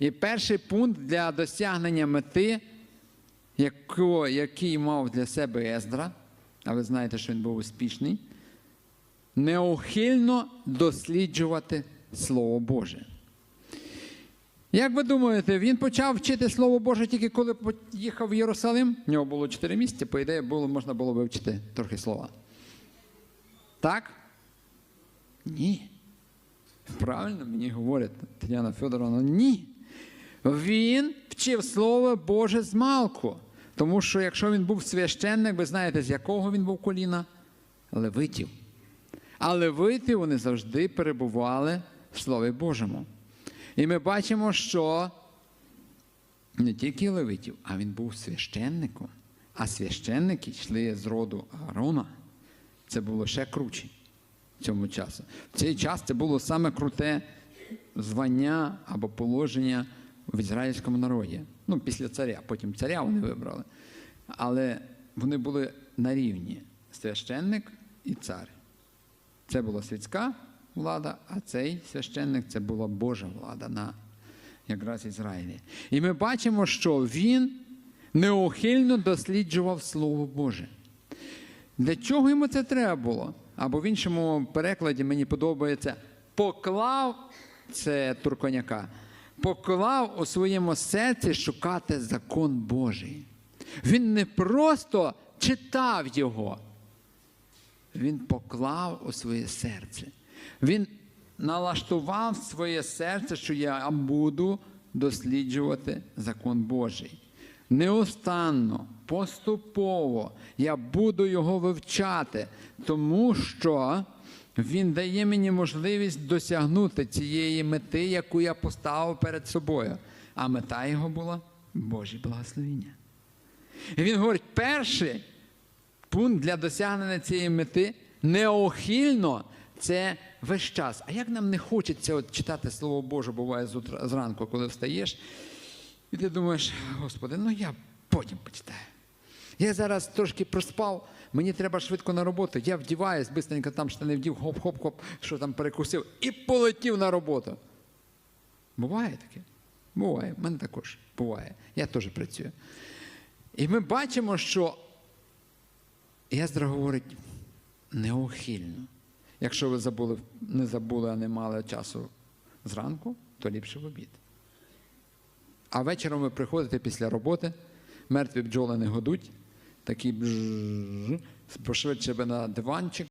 І перший пункт для досягнення мети, яко, який мав для себе Ездра, а ви знаєте, що він був успішний, неухильно досліджувати Слово Боже. Як ви думаєте, він почав вчити Слово Боже тільки коли їхав в Єрусалим? У нього було 4 місяці, по ідеї, було, можна було вивчити трохи слова. Так? Ні. Правильно мені говорить Тетяна Федоровна, ні. Він вчив Слово Боже з малку. Тому що якщо він був священник, ви знаєте, з якого він був коліна? Левитів. А левити вони завжди перебували в Слові Божому. І ми бачимо, що не тільки левитів, а він був священником. А священники йшли з роду Аарона. Це було ще круче в цьому часу. В цей час це було саме круте звання або положення в ізраїльському народі. Ну, після царя, потім царя вони вибрали. Але вони були на рівні священник і цар. Це була світська влада, а цей священник це була Божа влада на якраз Ізраїлі. І ми бачимо, що він неухильно досліджував Слово Боже. Для чого йому це треба було? Або в іншому перекладі мені подобається поклав це турконяка, поклав у своєму серці шукати закон Божий. Він не просто читав його, він поклав у своє серце. Він налаштував своє серце, що я буду досліджувати закон Божий. Неустанно, поступово я буду його вивчати, тому що він дає мені можливість досягнути цієї мети, яку я поставив перед собою. А мета його була Божі благословіння. І він говорить: перший пункт для досягнення цієї мети неохильно це весь час. А як нам не хочеться от читати Слово Боже, буває зранку, коли встаєш, і ти думаєш, Господи, ну я потім почитаю. Я зараз трошки проспав, мені треба швидко на роботу. Я вдіваюсь, бистренько там штани вдів, хоп-хоп-хоп, що там перекусив, і полетів на роботу. Буває таке? Буває. В мене також буває. Я теж працюю. І ми бачимо, що Ездра говорить неухильно. Якщо ви забули, не забули, а не мали часу зранку, то ліпше в обід. А вечором ви приходите після роботи, мертві бджоли не годуть, такі бжж, пошвидше би на диванчик,